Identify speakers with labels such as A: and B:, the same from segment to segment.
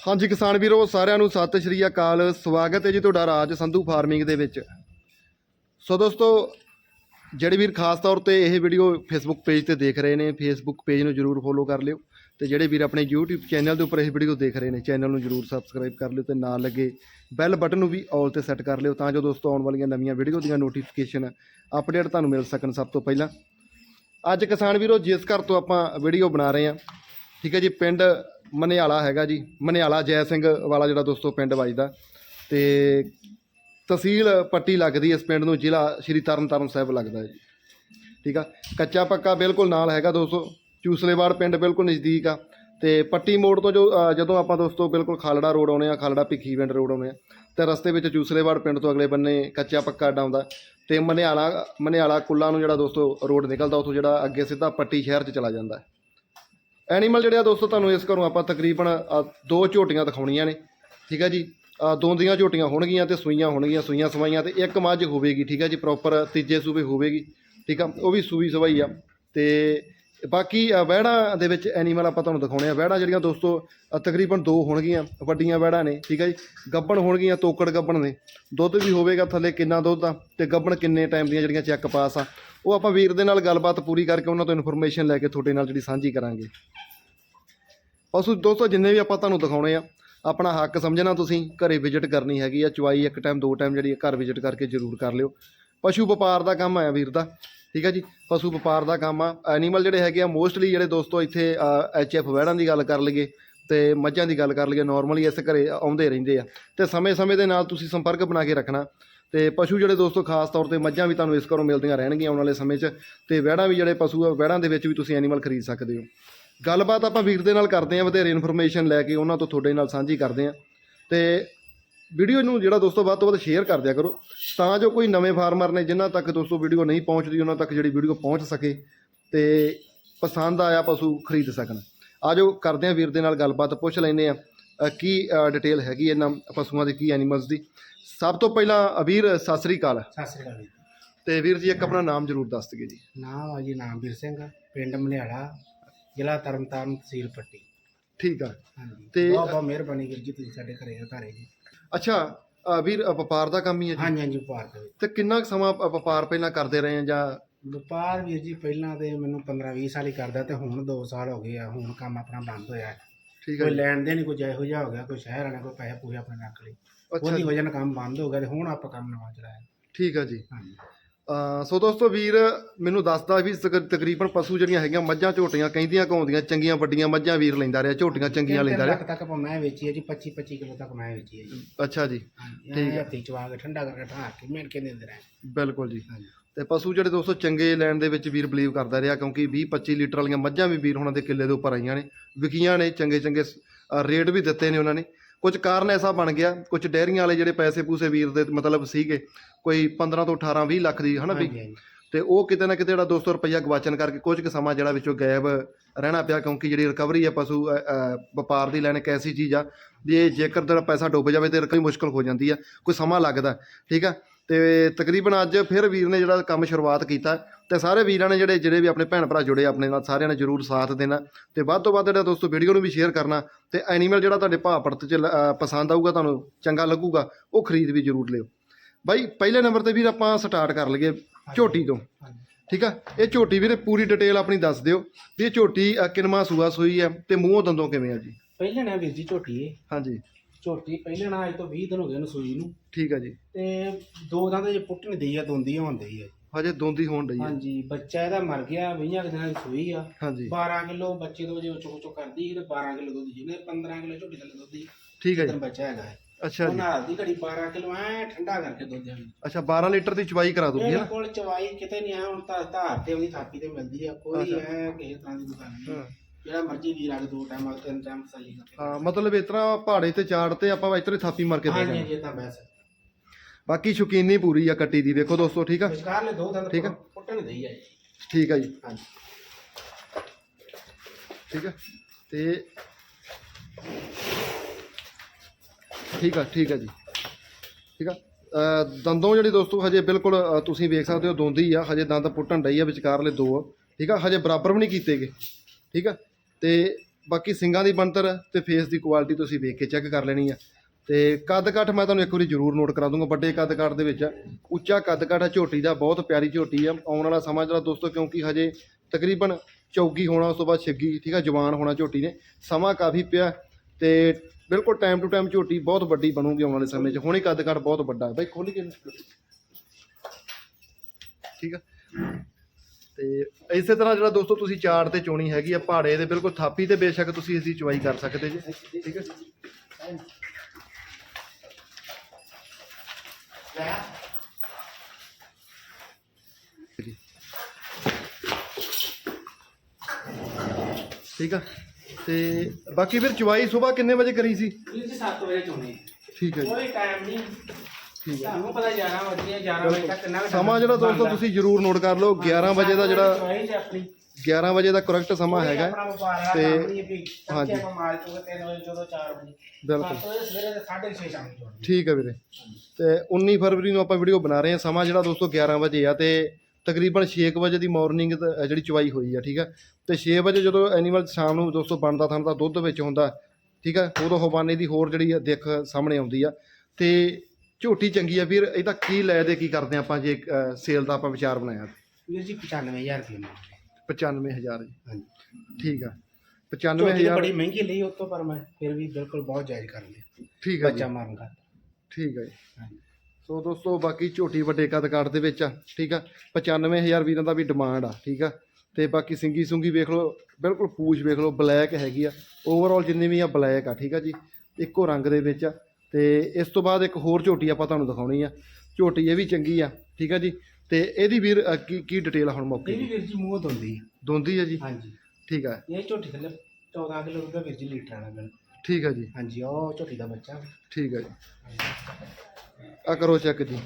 A: ਹਾਂਜੀ ਕਿਸਾਨ ਵੀਰੋ, ਸਾਰਿਆਂ ਨੂੰ ਸਤਿ ਸ਼੍ਰੀ ਅਕਾਲ। ਸਵਾਗਤ ਹੈ ਜੀ ਤੁਹਾਡਾ ਰਾਜ ਸੰਧੂ ਫਾਰਮਿੰਗ ਦੇ ਵਿੱਚ। ਸੋ ਦੋਸਤੋ, ਜਿਹੜੇ ਵੀਰ ਖਾਸ ਤੌਰ ਤੇ ਇਹ ਵੀਡੀਓ ਫੇਸਬੁੱਕ ਪੇਜ ਤੇ ਦੇਖ ਰਹੇ ਨੇ ਫੇਸਬੁੱਕ ਪੇਜ ਨੂੰ ਜਰੂਰ ਫੋਲੋ ਕਰ ਲਿਓ ਤੇ ਜਿਹੜੇ ਵੀਰ ਆਪਣੇ YouTube ਚੈਨਲ ਦੇ ਉੱਪਰ ਇਹ ਵੀਡੀਓ ਦੇਖ ਰਹੇ ਨੇ ਚੈਨਲ ਨੂੰ ਜਰੂਰ ਸਬਸਕ੍ਰਾਈਬ ਕਰ ਲਿਓ ਤੇ ਨਾਲ ਲੱਗੇ ਬੈਲ ਬਟਨ ਨੂੰ ਵੀ ਆਲ ਤੇ ਸੈੱਟ ਕਰ ਲਿਓ ਤਾਂ ਜੋ ਦੋਸਤੋ ਆਉਣ ਵਾਲੀਆਂ ਨਵੀਆਂ ਵੀਡੀਓ ਦੀਆਂ ਨੋਟੀਫਿਕੇਸ਼ਨ ਅਪਡੇਟ ਤੁਹਾਨੂੰ ਮਿਲ ਸਕਣ ਸਭ ਤੋਂ ਪਹਿਲਾਂ। ਅੱਜ ਕਿਸਾਨ ਵੀਰੋ, ਜਿਸ ਘਰ ਤੋਂ ਆਪਾਂ ਵੀਡੀਓ ਬਣਾ ਰਹੇ ਹਾਂ, ਠੀਕ ਹੈ ਜੀ, ਪਿੰਡ ਮਨਿਆਲਾ ਹੈਗਾ ਜੀ, ਮਨਿਆਲਾ ਜੈ ਸਿੰਘ ਵਾਲਾ ਜਿਹੜਾ ਦੋਸਤੋ ਪਿੰਡ ਵੱਜਦਾ। ਤੇ ਤਹਿਸੀਲ ਪੱਟੀ ਲੱਗਦੀ ਇਸ ਪਿੰਡ ਨੂੰ, ਜ਼ਿਲ੍ਹਾ ਸ਼੍ਰੀ ਤਰਨਤਾਰਨ ਸਾਹਿਬ ਲੱਗਦਾ ਹੈ ਜੀ। ਠੀਕ ਆ? ਕੱਚਾ ਪੱਕਾ ਬਿਲਕੁਲ ਨਾਲ ਹੈਗਾ ਦੋਸਤੋ, ਚੂਸਲੇਵਾੜ ਪਿੰਡ ਬਿਲਕੁਲ ਨਜ਼ਦੀਕ ਆ। ਤੇ ਪੱਟੀ ਮੋੜ ਤੋਂ ਜੋ ਜਦੋਂ ਆਪਾਂ ਦੋਸਤੋ ਬਿਲਕੁਲ ਖਾਲੜਾ ਰੋਡ ਆਉਨੇ ਆ, ਖਾਲੜਾ ਭਿੱਖੀ ਪਿੰਡ ਰੋਡ ਆਉਨੇ ਆ, ਤੇ ਰਸਤੇ ਵਿੱਚ ਚੂਸਲੇਵਾੜ ਪਿੰਡ ਤੋਂ ਅਗਲੇ ਬੰਨੇ ਕੱਚਾ ਪੱਕਾ ਅੱਡਾ ਆਉਂਦਾ। ਤੇ ਮਨਿਆਲਾ ਮਨਿਆਲਾ ਕੁੱਲਾ ਨੂੰ ਜਿਹੜਾ ਦੋਸਤੋ ਰੋਡ ਨਿਕਲਦਾ, ਉੱਥੋਂ ਜਿਹੜਾ ਅੱਗੇ ਸਿੱਧਾ ਪੱਟੀ ਸ਼ਹਿਰ 'ਚ ਚਲਾ ਜਾਂਦਾ। ਐਨੀਮਲ ਜਿਹੜੇ ਆ ਦੋਸਤੋ ਤੁਹਾਨੂੰ ਇਸ ਘਰੋਂ ਆਪਾਂ ਤਕਰੀਬਨ ਦੋ ਝੋਟੀਆਂ ਦਿਖਾਉਣੀਆਂ ਨੇ ਠੀਕ ਹੈ ਜੀ? ਅ, ਦੀਆਂ ਝੋਟੀਆਂ ਹੋਣਗੀਆਂ ਤੇ ਸੂਈਆਂ ਹੋਣਗੀਆਂ ਸੂਈਆਂ ਸਵਾਈਆਂ ਤੇ ਇੱਕ ਮੱਝ ਹੋਵੇਗੀ ਠੀਕ ਹੈ ਜੀ? ਪ੍ਰੋਪਰ ਤੀਜੇ ਸੂਬੇ ਹੋਵੇਗੀ ਠੀਕ ਆ? ਉਹ ਵੀ ਸੂਈ ਸਵਾਈ ਆ। ਤੇ ਬਾਕੀ ਅ, ਵਹਿੜਾਂ ਦੇ ਵਿੱਚ ਐਨੀਮਲ ਆਪਾਂ ਤੁਹਾਨੂੰ ਦਿਖਾਉਣੇ ਆ। ਵਹਿੜਾਂ ਜਿਹੜੀਆਂ ਦੋਸਤੋ ਤਕਰੀਬਨ ਦੋ ਹੋਣਗੀਆਂ ਵੱਡੀਆਂ ਵਹਿੜਾਂ ਨੇ ਠੀਕ ਹੈ ਜੀ? ਗੱਬਣ ਹੋਣਗੀਆਂ ਤੋਕੜ ਗੱਬਣ ਨੇ। ਦੁੱਧ ਵੀ ਹੋਵੇਗਾ ਥੱਲੇ ਕਿੰਨਾ ਦੁੱਧ ਆ ਤੇ ਗੱਬਣ ਕਿੰਨੇ ਟਾਈਮ ਦੀਆਂ ਜਿਹੜੀਆਂ ਚੈੱਕ ਪਾਸ ਆ। ਉਹ ਆਪਾਂ ਵੀਰ ਦੇ ਨਾਲ ਗੱਲਬਾਤ ਪੂਰੀ ਕਰਕੇ ਉਹਨਾਂ ਤੋਂ ਇਨਫੋਰਮੇਸ਼ਨ ਲੈ ਕੇ ਤੁਹਾਡੇ ਨਾਲ ਜਿਹੜੀ ਸਾਂਝੀ ਕਰਾਂਗੇ। ਪਸ਼ੂ ਦੋਸਤੋ, ਜਿੰਨੇ ਵੀ ਆਪਾਂ ਤੁਹਾਨੂੰ ਦਿਖਾਉਣੇ ਆ, ਆਪਣਾ ਹੱਕ ਸਮਝਣਾ ਤੁਸੀਂ, ਘਰੇ ਵਿਜ਼ਿਟ ਕਰਨੀ ਹੈਗੀ ਆ, ਚੁਆਈ ਇੱਕ ਟਾਈਮ ਦੋ ਟਾਈਮ ਜਿਹੜੀ ਆ, ਘਰ ਵਿਜ਼ਿਟ ਕਰਕੇ ਜ਼ਰੂਰ ਕਰ ਲਿਓ। ਪਸ਼ੂ ਵਪਾਰ ਦਾ ਕੰਮ ਆ ਵੀਰ ਦਾ, ਠੀਕ ਹੈ ਜੀ? ਪਸ਼ੂ ਵਪਾਰ ਦਾ ਕੰਮ ਆ। ਐਨੀਮਲ ਜਿਹੜੇ ਹੈਗੇ ਆ ਮੋਸਟਲੀ ਜਿਹੜੇ ਦੋਸਤੋ, ਇੱਥੇ ਐਚ ਐਫ ਵਹਿੜਾਂ ਦੀ ਗੱਲ ਕਰ ਲਈਏ ਤੇ ਮੱਝਾਂ ਦੀ ਗੱਲ ਕਰ ਲਈਏ ਨਾਰਮਲੀ ਇਸ ਘਰੇ ਆਉਂਦੇ ਰਹਿੰਦੇ ਆ। ਤੇ ਸਮੇਂ-ਸਮੇਂ ਦੇ ਨਾਲ ਤੁਸੀਂ ਸੰਪਰਕ ਬਣਾ ਕੇ ਰੱਖਣਾ। ਤੇ ਪਸ਼ੂ ਜਿਹੜੇ ਦੋਸਤੋ, ਖਾਸ ਤੌਰ ਤੇ ਮੱਝਾਂ ਵੀ ਤੁਹਾਨੂੰ ਇਸ ਘਰੋਂ ਮਿਲਦੀਆਂ ਰਹਿਣਗੀਆਂ ਆਉਣ ਵਾਲੇ ਸਮੇਂ 'ਚ ਤੇ ਵੈੜਾਂ ਵੀ ਜਿਹੜੇ ਪਸ਼ੂ ਆ ਵੈੜਾਂ ਦੇ ਵਿੱਚ ਵੀ ਤੁਸੀਂ ਐਨੀਮਲ ਖਰੀਦ ਸਕਦੇ ਹੋ। ਗੱਲਬਾਤ ਆਪਾਂ ਵੀਰ ਦੇ ਨਾਲ ਕਰਦੇ ਹਾਂ, ਵਧੇਰੇ ਇਨਫੋਰਮੇਸ਼ਨ ਲੈ ਕੇ ਉਹਨਾਂ ਤੋਂ ਤੁਹਾਡੇ ਨਾਲ ਸਾਂਝੀ ਕਰਦੇ ਹਾਂ। ਤੇ ਵੀਡੀਓ ਨੂੰ ਜਿਹੜਾ ਦੋਸਤੋ, ਵੱਧ ਤੋਂ ਵੱਧ ਸ਼ੇਅਰ ਕਰ ਦਿਆ ਕਰੋ। ਤਾਂ ਜੋ ਕੋਈ ਨਵੇਂ ਫਾਰਮਰ ਨੇ ਜਿਨ੍ਹਾਂ ਤੱਕ ਦੋਸਤੋ ਵੀਡੀਓ ਨਹੀਂ ਪਹੁੰਚਦੀ, ਉਹਨਾਂ ਤੱਕ ਜਿਹੜੀ ਵੀਡੀਓ ਪਹੁੰਚ ਸਕੇ ਤੇ ਪਸੰਦ ਆਇਆ ਪਸ਼ੂ ਖਰੀਦ ਸਕਣ। ਆਜੋ ਕਰਦੇ ਹਾਂ ਵੀਰ ਦੇ ਨਾਲ ਗੱਲਬਾਤ, ਪੁੱਛ ਲੈਂਦੇ ਆ ਕੀ ਡਿਟੇਲ ਹੈਗੀ ਇਹਨਾਂ ਪਸ਼ੂਆਂ ਦੀ, ਕੀ ਐਨੀਮਲਸ ਦੀ। ਸਭ ਤੋਂ ਪਹਿਲਾਂ ਅ, ਵੀਰ ਸਤਿ ਸ੍ਰੀ ਅਕਾਲ।
B: ਸਤਿ ਸ੍ਰੀ ਅਕਾਲ ਜੀ।
A: ਤੇ ਵੀਰ ਜੀ ਇੱਕ ਆਪਣਾ ਨਾਮ ਜ਼ਰੂਰ ਦੱਸ ਦਈਏ ਜੀ।
B: ਨਾਮ ਆ ਜੀ ਨਾਮਵੀਰ ਸਿੰਘ ਪਿੰਡ ਮਲਿਆਲਾ ਜ਼ਿਲ੍ਹਾ ਤਰਨਤਾਰਨ ਤਹਿਸੀਲ ਪੱਟੀ।
A: ਠੀਕ ਆ।
B: ਹਾਂਜੀ।
A: ਤੇ-
B: ਬਹੁਤ ਬਹੁਤ ਮਿਹਰਬਾਨੀ ਵੀਰ ਜੀ ਤੁਸੀਂ ਸਾਡੇ ਘਰੇ ਉਤਾਰੇ ਜੀ।
A: ਅੱਛਾ ਅ, ਵੀਰ ਅ, ਵਪਾਰ ਦਾ ਕੰਮ ਹੀ ਹੈ ਜੀ?
B: ਹਾਂਜੀ ਹਾਂਜੀ ਵਪਾਰ ਦੇ। ਵਿੱਚ
A: ਤੇ ਕਿੰਨਾ ਕੁ ਸਮਾਂ ਅ, ਵਪਾਰ ਪਹਿਲਾਂ ਕਰਦੇ ਰਹੇ ਆ ਜਾਂ
B: ਵਪਾਰ ਵੀਰ ਜੀ ਪਹਿਲਾਂ ਤੇ ਮੈਨੂੰ 15 20 ਸਾਲ ਹੀ ਕਰਦਾ ਤੇ ਹੁਣ 2 ਸਾਲ ਹੋ ਗਏ ਆ ਹੁਣ ਕੰਮ ਆਪਣਾ ਬੰਦ ਹੋਇਆ। ਹੈ।
A: ਠੀਕ ਹੈ
B: ਕੋਈ
A: ਜੀ।
B: ਲੈਣ ਦੇ ਨਹੀਂ ਕੋਈ ਇਹੋ ਜਿਹਾ ਹੋ ਗਿਆ ਕੋਈ ਸ਼ਹਿਰ ਵਾਲਾ ਕੋਈ ਪੈਸੇ ਪੂਰੇ ਆਪਣੇ ਰੱਖ ਲਈ ਉਹਦੀ ਵਜ੍ਹਾ ਨਾਲ ਕੰਮ ਬੰਦ ਹੋ ਗਿਆ ਤੇ ਹੁਣ ਆਪਾਂ ਕੰਮ ਨਵਾਂ ਚਲਾਇਆ।
A: ਠੀਕ ਆ ਜੀ।
B: ਹਾਂਜੀ।
A: ਸੋ ਦੋਸਤੋ ਵੀਰ ਮੈਨੂੰ ਦੱਸਦਾ ਵੀ ਤਕ- ਤਕਰੀਬਨ ਪਸ਼ੂ ਜਿਹੜੀਆਂ ਹੈਗੀਆਂ ਮੱਝਾਂ ਝੋਟੀਆਂ ਕਹਿੰਦੀਆਂ ਘਾਉਂਦੀਆਂ ਚੰਗੀਆਂ ਵੱਡੀਆਂ ਮੱਝਾਂ ਵੀਰ ਲੈਂਦਾ ਰਿਹਾ ਝੋਟੀਆਂ ਚੰਗੀਆਂ ਲੈਂਦਾ
B: ਲੱਖ
A: ਰਿਹਾ
B: ਤੱਕ ਆਪਾਂ ਮੈਂ ਵੇਚੀ ਹੈ ਜੀ 25 25 ਕਿਲੋ ਤੱਕ ਮੈਂ ਵੇਚੀ ਹੈ ਜੀ।
A: ਅੱਛਾ ਜੀ। ਠੀਕ ਹੈ।
B: ਹੱਥੀ ਚਵਾ ਕੇ ਠੰਡਾ ਕਰਕੇ ਠਾਰ ਕੇ ਮਿਣ ਕੇ ਦਿੰਦੇ ਰਹੇ।
A: ਬਿਲਕੁਲ ਜੀ।
B: ਹਾਂਜੀ।
A: ਤੇ ਪਸ਼ੂ ਜਿਹੜੇ ਦੋਸਤੋ ਚੰਗੇ ਲੈਣ ਦੇ ਵਿੱਚ ਵੀਰ ਬਲੀਵ ਕਰਦਾ ਰਿਹਾ ਕਿਉਂਕਿ 20 25 ਲੀਟਰ ਵਾਲੀਆਂ ਮੱਝਾਂ ਵੀ ਵੀਰ ਉਹਨਾਂ ਦੇ ਕਿੱਲੇ ਦੇ ਉੱਪਰ ਆਈਆਂ ਨੇ ਵਿਕੀਆਂ ਨੇ ਚੰਗੇ ਚੰਗੇ ਰੇਟ ਵੀ ਦਿੱਤੇ ਨੇ ਉਹਨਾਂ ਨੇ। ਕੁਝ ਕਾਰਨ ਐਸਾ ਬਣ ਗਿਆ ਕੁਝ ਡੈਰੀਆਂ ਵਾਲੇ ਜਿਹੜੇ ਪੈਸੇ ਪੂਸੇ ਵੀਰ ਦੇ ਮਤਲਬ ਸੀਗੇ ਕੋਈ 15 ਤੋਂ 18 20 ਲੱਖ ਦੀ ਹਨਾ ਵੀ? ਤੇ ਉਹ ਕਿਤੇ ਨਾ ਕਿਤੇ ਜਿਹੜਾ 200 ਰੁਪਈਆ ਗਵਾਚਣ ਕਰਕੇ ਕੁਝ ਕੁ ਸਮਾਂ ਜਿਹੜਾ ਵਿੱਚੋਂ ਗਾਇਬ ਰਹਿਣਾ ਪਿਆ ਕਿਉਂਕਿ ਜਿਹੜੀ ਰਿਕਵਰੀ ਹੈ ਪਸ਼ੂ ਵਪਾਰ ਦੀ ਲੈਣ ਇੱਕ ਐਸੀ ਚੀਜ਼ ਆ ਇਹ ਜੇਕਰ ਤੇਰਾ ਪੈਸਾ ਡੁੱਬ ਜਾਵੇ ਤੇ ਰਿਕਵਰੀ ਮੁਸ਼ਕਲ ਹੋ ਜਾਂਦੀ ਆ ਕੋਈ ਸਮਾਂ ਲੱਗਦਾ ਠੀਕ ਆ? ਤੇ ਤਕਰੀਬਨ ਅੱਜ ਫਿਰ ਵੀਰ ਨੇ ਜਿਹੜਾ ਕੰਮ ਸ਼ੁਰੂਆਤ ਕੀਤਾ ਤੇ ਸਾਰੇ ਵੀਰਾਂ ਨੇ ਜਿਹੜੇ ਜਿਹੜੇ ਵੀ ਆਪਣੇ ਭੈਣ ਭਰਾ ਜੁੜੇ ਆਪਣੇ ਨਾਲ ਸਾਰਿਆਂ ਨੇ ਜਰੂਰ ਸਾਥ ਦੇਣਾ ਤੇ ਵੱਧ ਤੋਂ ਵੱਧ ਜਿਹੜਾ ਦੋਸਤੋ ਵੀਡੀਓ ਨੂੰ ਵੀ ਸ਼ੇਅਰ ਕਰਨਾ ਤੇ ਐਨੀਮਲ ਜਿਹੜਾ ਤੁਹਾਡੇ ਭਾਅ ਪੜਤ ਚ ਪਸੰਦ ਆਊਗਾ ਤੁਹਾਨੂੰ ਚੰਗਾ ਲੱਗੂਗਾ ਉਹ ਖਰੀਦ ਵੀ ਜਰੂਰ ਲਿਓ। ਬਾਈ ਪਹਿਲੇ ਨੰਬਰ ਤੇ ਵੀਰ ਆਪਾਂ ਸਟਾਰਟ ਕਰ ਲਈਏ ਝੋਟੀ ਤੋਂ। ਠੀਕ ਆ? ਇਹ ਝੋਟੀ ਵੀਰੇ ਪੂਰੀ ਡਿਟੇਲ ਆਪਣੀ ਦੱਸ ਦਿਓ ਵੀ ਇਹ ਝੋਟੀ ਅ, ਕਿਨਵਾਂ ਸੂਆ ਸੂਈ ਹੈ ਤੇ ਮੂੰਹੋਂ ਦੰਦੋਂ ਕਿਵੇਂ ਆ ਜੀ?
B: ਪਹਿਲੇ ਨਾ ਵੀਰ ਜੀ ਝੋਟੀ
A: ਹਾਂਜੀ।
B: ਝੋਟੀ ਪਹਿਲੇ ਨਾ ਅੱਜ ਤੋਂ 20 ਦਿਨ ਹੋ ਗਏ ਨੇ ਸੂਈ ਨੂੰ।
A: ਠੀਕ ਆ ਜੀ।
B: ਤੇ ਦੋ ਦੰਦ ਜੇ ਪੁੱਟਣ ਦੀ ਆ ਦੋਂਦੀ ਹੁੰਦੀ ਆ
A: ਹਜੇ ਦੋਂਦੀ ਹੋਣ ਡਈ ਹੈ
B: ਹਾਂਜੀ ਬੱਚਾ ਇਹਦਾ ਮਰ ਗਿਆ 20 ਦਿਨਾਂ ਦੀ ਸੂਈ ਆ।
A: ਹਾਂਜੀ।
B: 12 ਕਿਲੋ ਬੱਚੇ ਤੋਂ ਜੇ ਚੁੱਕ ਚੁੱਕ ਕਰਦੀ ਸੀ ਤੇ 12 ਕਿਲੋ ਦੁੱਧ ਜਿਹਨੇ 15 ਕਿਲੋ ਝੋਟੀ ਥੱਲੇ ਦੁੱਧ ਦੀ
A: ਠੀਕ
B: ਦਿਨ
A: ਜੀ।
B: ਬੱਚਾ ਹੈਗਾ ਹੈ।
A: ਅੱਛਾ
B: ਉਹ
A: ਜੀ
B: ਨਾਲ ਦੀ ਘੜੀ 12 ਕਿਲੋ ਐ ਠੰਡਾ ਕਰਕੇ ਦੁੱਧ ਜਾਂਦੀ
A: ਅੱਛਾ 12 ਲੀਟਰ ਦੀ ਚਵਾਈ ਕਰਾ ਦੂਗੀ ਨਾ?
B: ਕੋਲ ਚਵਾਈ ਕਿਤੇ ਨਹੀਂ ਆ ਹੁਣ ਤਾਂ ਧਾਰ ਤੇ ਉਹਦੀ ਥਾਪੀ ਤੇ ਮਿਲਦੀ ਆ। ਕੋਈ। ਐ ਕਿਸੇ ਤਰ੍ਹਾਂ ਦੀ ਦੁਕਾਨ ਨਹੀਂ।
A: ਹਾਂ।
B: ਜਿਹੜਾ ਮਰਜ਼ੀ ਵੀਰ ਆ ਕੇ ਦੋ ਟਾਈਮ ਆ ਤਿੰਨ ਟਾਈਮ ਸਹੀ ਕਰਕੇ
A: ਹਾਂ ਮਤਲਬ ਇਸ ਤਰ੍ਹਾਂ ਪਹਾੜੇ ਤੇ ਚਾੜ ਤੇ ਆਪਾਂ ਹੀ ਥਾਪੀ ਮਾਰ ਕੇ ਦੇ
B: ਹਾਂਜੀ ਹਾਂਜੀ ਇਹ ਤਾਂ ਬੈਸ
A: ਬਾਕੀ ਸ਼ੌਕੀਨੀ ਪੂਰੀ ਆ ਕੱਟੀ ਦੀ ਵੇਖੋ ਦੋਸਤੋ ਠੀਕ ਆ?
B: ਵਿਚਕਾਰ ਲੈ ਦੋ ਦੰਦ
A: ਠੀਕ ਆ।
B: ਜੀ
A: ਠੀਕ ਆ ਜੀ।
B: ਹਾਂਜੀ।
A: ਠੀਕ ਆ? ਤੇ ਠੀਕ ਆ ਠੀਕ ਆ ਜੀ। ਠੀਕ ਆ? ਅ, ਦੰਦੋਂ ਜਿਹੜੀ ਦੋਸਤੋ ਹਜੇ ਬਿਲਕੁਲ ਅ, ਤੁਸੀਂ ਵੇਖ ਸਕਦੇ ਹੋ ਦੋਂਦੀ ਆ ਹਜੇ ਦੰਦ ਪੁੱਟਣ ਡਈ ਆ ਵਿਚਕਾਰਲੇ ਦੋ। ਆ ਠੀਕ ਆ? ਹਜੇ ਬਰਾਬਰ ਵੀ ਨਹੀਂ ਕੀਤੇਗੇ ਠੀਕ ਆ? ਤੇ ਬਾਕੀ ਸਿੰਗਾਂ ਦੀ ਬਣਤਰ ਤੇ ਫੇਸ ਦੀ ਕੁਆਲਿਟੀ ਤੁਸੀਂ ਵੇਖ ਕੇ ਚੈੱਕ ਕਰ ਲੈਣੀ ਆ। ਤੇ ਕੱਦ ਕੱਠ ਮੈਂ ਤੁਹਾਨੂੰ ਇੱਕ ਵਾਰੀ ਜ਼ਰੂਰ ਨੋਟ ਕਰਾ ਦੂੰਗਾ ਵੱਡੇ ਕੱਦ ਕੱਟ ਦੇ ਵਿੱਚ। ਉੱਚਾ ਕੱਦ ਕੱਟ ਆ, ਝੋਟੀ ਦਾ, ਬਹੁਤ ਪਿਆਰੀ ਝੋਟੀ ਆ। ਆਉਣ ਵਾਲਾ ਸਮਾਂ ਜਿਹੜਾ ਦੋਸਤੋ, ਕਿਉਂਕਿ ਹਜੇ ਤਕਰੀਬਨ ਚੌਗੀ ਹੋਣਾ, ਉਸ ਤੋਂ ਬਾਅਦ ਛੱਗੀ, ਠੀਕ ਆ, ਜਵਾਨ ਹੋਣਾ ਝੋਟੀ ਨੇ। ਸਮਾਂ ਕਾਫੀ ਪਿਆ ਤੇ ਬਿਲਕੁਲ ਟਾਈਮ ਟੂ ਟਾਈਮ ਝੋਟੀ ਬਹੁਤ ਵੱਡੀ ਬਣੂਗੀ ਆਉਣ ਵਾਲੇ ਸਮੇਂ 'ਚ। ਹੁਣੇ ਕੱਦ ਕੱਠ ਬਹੁਤ ਵੱਡਾ ਹੈ। ਬਾਈ ਖੋਲੀ ਕੇ ਠੀਕ ਆ? ਤੇ ਇਸੇ ਤਰ੍ਹਾਂ ਜਿਹੜਾ ਦੋਸਤੋ ਤੁਸੀਂ ਚਾਰ ਤੇ ਚੋਣੀ ਹੈਗੀ ਆ ਪਹਾੜੇ ਦੇ ਬਿਲਕੁਲ ਥਾਪੀ ਤੇ ਬੇਸ਼ੱਕ ਤੁਸੀਂ ਇਸ ਦੀ ਚੁਆਈ ਕਰ ਸਕਦੇ ਜੀ। ਠੀਕ ਹੈ। ਠੀਕ ਆ। ਤੇ ਬਾਕੀ ਫਿਰ ਚੁਆਈ ਸਵੇਰ ਕਿੰਨੇ ਵਜੇ ਕਰੀ ਸੀ?
B: ਵੀਰ ਜੀ 7 ਵਜੇ ਚੋਣੇ।
A: ਠੀਕ ਹੈ ਜੀ।
B: ਕੋਈ ਟਾਈਮ ਨਹੀਂ ਤੁਹਾਨੂੰ ਪਤਾ 11 ਵਜੇ 11 ਵਜੇ ਤੱਕ ਕਿੰਨਾ ਕੁ
A: ਸਮਾਂ ਜਿਹੜਾ ਦੋਸਤੋ। ਤੁਸੀਂ ਜਰੂਰ ਨੋਟ ਕਰ ਲਓ 11 ਵਜੇ ਦਾ ਜਿਹੜਾ
B: ਚੁਆਈ ਤੇ ਆਪਣੀ।
A: 11 ਵਜੇ ਦਾ ਕਰੈਕਟ ਸਮਾਂ ਹੈਗਾ ਤੇ- ਹਾਂਜੀ।
B: ਆਪਾਂ ਮਾਲ ਚੋਗੇ 3 ਵਜੇ ਜਦੋਂ 4 ਵਜੇ।
A: ਬਿਲਕੁਲ।
B: ਸੱਤ ਵਜੇ ਸਵੇਰੇ ਤੇ 6:30 ਸ਼ਾਮ ਨੂੰ ਚੋਣੀ
A: ਠੀਕ ਹੈ ਵੀਰੇ। ਤੇ 19 ਫਰਵਰੀ ਨੂੰ ਆਪਾਂ ਵੀਡੀਓ ਬਣਾ ਰਹੇ ਹਾਂ। ਸਮਾਂ ਜਿਹੜਾ ਦੋਸਤੋ 11 ਵਜੇ ਆ ਤੇ ਤਕਰੀਬਨ 6 ਵਜੇ ਦੀ ਮਾਰਨਿੰਗ ਜਿਹੜੀ ਚੁਵਾਈ ਹੋਈ ਆ ਠੀਕ ਆ? ਤੇ 6 ਵਜੇ ਜਦੋਂ ਐਨੀਮਲ ਸ਼ਾਮ ਨੂੰ ਦੋਸਤੋ ਬਣਦਾ ਥਣ ਦਾ ਦੁੱਧ ਵਿੱਚ ਹੁੰਦਾ ਠੀਕ ਆ? ਉਦੋਂ ਹਵਾਨੇ ਦੀ ਹੋਰ ਜਿਹੜੀ ਦਿੱਖ ਸਾਹਮਣੇ ਆਉਂਦੀ ਆ। ਤੇ ਝੋਟੀ ਚੰਗੀ ਆ ਵੀਰ ਇਹਦਾ ਕੀ ਲੈ ਦੇ ਕੀ ਕਰਦੇ ਆਪਾਂ ਜੇ ਸੇਲ ਦਾ ਆਪਾਂ ਵਿਚਾਰ ਬਣਾਇਆ?
B: ਵੀਰ ਜੀ 95000 ਰੁਪਏ ਮੰਗਦੇ
A: 95000 ਜੀ।
B: ਹਾਂਜੀ।
A: ਠੀਕ ਆ।
B: ਝੋਟੀ ਤਾਂ
A: 95000
B: ਬੜੀ ਮਹਿੰਗੀ ਲਈ ਉਸ ਤੋਂ ਪਰ ਮੈਂ ਫਿਰ ਵੀ ਬਿਲਕੁਲ ਬਹੁਤ ਜਾਇਜ਼ ਕਰ ਲਿਆ।
A: ਠੀਕ ਆ
B: ਬੱਚਾ ਮਾਰਨ ਦਾ
A: ਠੀਕ ਆ ਜੀ। ਸੋ ਦੋਸਤੋ ਬਾਕੀ ਝੋਟੀ ਵੱਡੇ ਕੱਦ ਕਾਠ ਦੇ ਵਿੱਚ ਆ ਠੀਕ ਆ। 95000 ਵੀਰਾਂ ਦਾ ਵੀ ਡਿਮਾਂਡ ਆ ਠੀਕ ਆ। ਤੇ ਬਾਕੀ ਸਿੰਗੀ ਸੁੰਗੀ ਵੇਖ ਲਓ ਬਿਲਕੁਲ ਪੂਛ ਵੇਖ ਲਓ ਬਲੈਕ ਹੈਗੀ ਆ। ਓਵਰਆਲ ਜਿੰਨੀ ਵੀ ਆ ਬਲੈਕ ਆ ਠੀਕ ਆ ਜੀ। ਇੱਕੋ ਰੰਗ ਦੇ ਵਿੱਚ ਆ। ਤੇ ਇਸ ਤੋਂ ਬਾਅਦ ਇੱਕ ਹੋਰ ਝੋਟੀ ਆਪਾਂ ਤੁਹਾਨੂੰ ਦਿਖਾਉਣੀ ਆ। ਝੋਟੀ ਇਹ ਵੀ ਚੰਗੀ ਆ ਠੀਕ ਆ ਜੀ? ਤੇ ਇਹਦੀ ਵੀਰ ਅ, ਕੀ ਕੀ ਡਿਟੇਲ ਆ ਹੁਣ ਮੌਕੇ
B: ਇਹ ਵੀ
A: ਦੀ?
B: ਵੀਰ ਜੀ ਮੂੰਹ ਧੁੰਦੀ ਹੈ।
A: ਦੋਂਦੀ ਆ ਜੀ?
B: ਹਾਂਜੀ।
A: ਠੀਕ ਆ।
B: ਇਹ ਝੋਟੀ ਥੱਲੇ 14 ਕਿਲੋ ਦਾ ਵੀਰ ਜੀ ਲੀਟਰ ਆਣਾ ਬਿਲ।
A: ਠੀਕ ਆ ਜੀ।
B: ਹਾਂਜੀ ਉਹ ਝੋਟੀ ਦਾ ਬੱਚਾ।
A: ਠੀਕ ਆ ਜੀ। ਆ ਕਰੋ ਚੈੱਕ ਜੀ।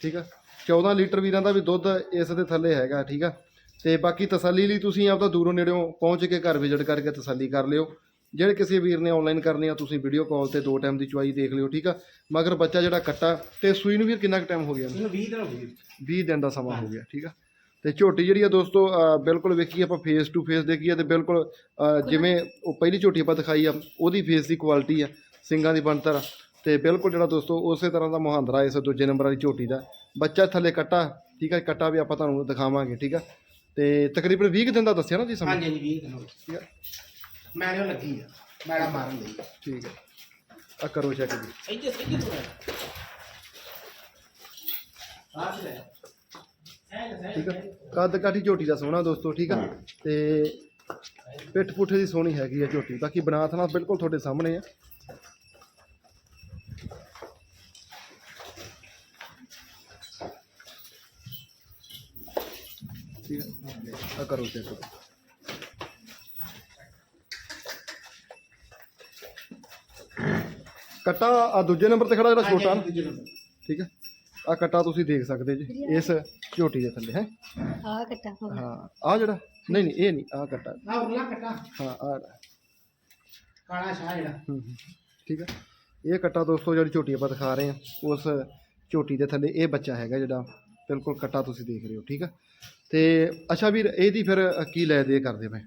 A: ਠੀਕ ਆ। 14 ਲੀਟਰ ਵੀਰਾਂ ਦਾ ਵੀ ਦੁੱਧ ਇਸ ਦੇ ਥੱਲੇ ਹੈਗਾ ਠੀਕ ਆ? ਤੇ ਬਾਕੀ ਤਸੱਲੀ ਲਈ ਤੁਸੀਂ ਆਪਦਾ ਦੂਰੋਂ ਨੇੜਿਓਂ ਪਹੁੰਚ ਕੇ ਘਰ ਵਿਜ਼ਿਟ ਕਰਕੇ ਤਸੱਲੀ ਕਰ ਲਿਓ। ਜਿਹੜੇ ਕਿਸੇ ਵੀਰ ਨੇ ਆਨਲਾਈਨ ਕਰਨੀ ਆ ਤੁਸੀਂ ਵੀਡੀਓ ਕਾਲ ਤੇ ਦੋ ਟਾਈਮ ਦੀ ਚੁਆਈ ਦੇਖ ਲਿਓ ਠੀਕ ਆ? ਮਗਰ ਬੱਚਾ ਜਿਹੜਾ ਕੱਟਾ ਤੇ ਸੂਈ ਨੂੰ ਵੀਰ ਕਿੰਨਾ ਕੁ ਟਾਈਮ ਹੋ ਗਿਆ?
B: ਇਹਨੂੰ 20 ਦਿਨ ਹੋ ਗਏ।
A: 20 ਦਿਨ ਦਾ ਸਮਾਂ ਹੋ ਗਿਆ ਠੀਕ ਆ? ਤੇ ਝੋਟੀ ਜਿਹੜੀ ਆ ਦੋਸਤੋ ਬਿਲਕੁਲ ਵੇਖੀ ਆਪਾਂ ਫੇਸ ਟੂ ਫੇਸ ਦੇਖੀਏ ਤੇ ਬਿਲਕੁਲ ਜਿਵੇਂ ਉਹ ਪਹਿਲੀ ਝੋਟੀ ਆਪਾਂ ਦਿਖਾਈ ਆ ਉਹਦੀ ਫੇਸ ਦੀ ਕੁਆਲਿਟੀ ਆ ਸਿੰਗਾਂ ਦੀ ਬਣਤਰ ਆ। ਤੇ ਬਿਲਕੁਲ ਜਿਹੜਾ ਦੋਸਤੋ ਉਸੇ ਤਰ੍ਹਾਂ ਦਾ ਮੁਹਾਂਦਰਾ ਇਸ ਦੂਜੇ ਨੰਬਰ ਵਾਲੀ ਝੋਟੀ ਦਾ। ਬੱਚਾ ਥੱਲੇ ਕੱਟਾ ਠੀਕ ਆ? ਕੱਟਾ ਵੀ ਆਪਾਂ ਤੁਹਾਨੂੰ ਦਿਖਾਵਾਂਗੇ ਠੀਕ ਆ? ਤੇ ਤਕਰੀਬਨ 20 ਕੁ ਦਿਨ ਦਾ ਦੱਸਿਆ ਨਾ ਜੀ ਸਮਾਂ?
B: ਹਾਂਜੀ ਹਾਂਜੀ 20 ਦਿਨ ਹੋ ਗਏ।
A: ਠੀਕ ਆ
B: ਮੈਂ ਉਹ ਲੱਗੀ ਆ। ਮੈਡਾ ਮਾਰਨ ਲਈ
A: ਠੀਕ ਆ। ਆ ਕਰੋ ਚੈੱਕ ਜੀ।
B: ਇੱਥੇ ਇੱਥੇ ਤੋਂ ਆਹ ਲੈ।
A: ਠੀਕ ਆ। ਕੱਦ ਕਾਠੀ ਝੋਟੀ ਦਾ ਸੋਹਣਾ ਦੋਸਤੋ ਠੀਕ ਆ। ਤੇ ਪਿੱਠ ਪੁੱਠੇ ਦੀ ਸੋਹਣੀ ਹੈਗੀ ਆ ਝੋਟੀ। ਬਾਕੀ ਬਨਾਥ ਨਾਲ ਬਿਲਕੁਲ ਤੁਹਾਡੇ ਸਾਹਮਣੇ ਆ। ਠੀਕ ਆ। ਆ ਕਰੋ ਚੈੱਕ ਕੱਟਾ ਆ ਦੂਜੇ ਨੰਬਰ ਤੇ ਖੜਾ ਜਿਹੜਾ ਛੋਟਾ ਨਾ। ਠੀਕ ਹੈ ਆ ਕੱਟਾ ਤੁਸੀਂ ਦੇਖ ਸਕਦੇ ਜੀ ਇਸ ਝੋਟੀ ਦੇ ਥੱਲੇ ਹੈ?
C: ਆ ਕੱਟਾ ਹੋ
A: ਆ ਜਿਹੜਾ ਨਹੀਂ ਨਹੀਂ ਇਹ ਨਹੀਂ ਆ ਕੱਟਾ।
B: ਆ ਉਰਲਾ ਕਟਾ।
A: ਹਾਂ ਆ
B: ਕਾਲਾ ਸ਼ਾਹ ਜਿਹੜਾ।
A: ਹੂੰ ਹੂੰ। ਠੀਕ ਹੈ ਇਹ ਕੱਟਾ ਦੋਸਤੋ ਜਿਹੜੀ ਝੋਟੀ ਆਪਾਂ ਦਿਖਾ ਰਹੇ ਹਾਂ ਉਸ ਝੋਟੀ ਦੇ ਥੱਲੇ ਇਹ ਬੱਚਾ ਹੈਗਾ ਜਿਹੜਾ ਬਿਲਕੁਲ ਕੱਟਾ ਤੁਸੀਂ ਦੇਖ ਰਹੇ ਹੋ ਠੀਕ ਹੈ ਤੇ ਅੱਛਾ ਵੀਰ ਇਹਦੀ ਫਿਰ ਕੀ ਲੈ ਦੇ ਕਰਦੇ ਮੈਂ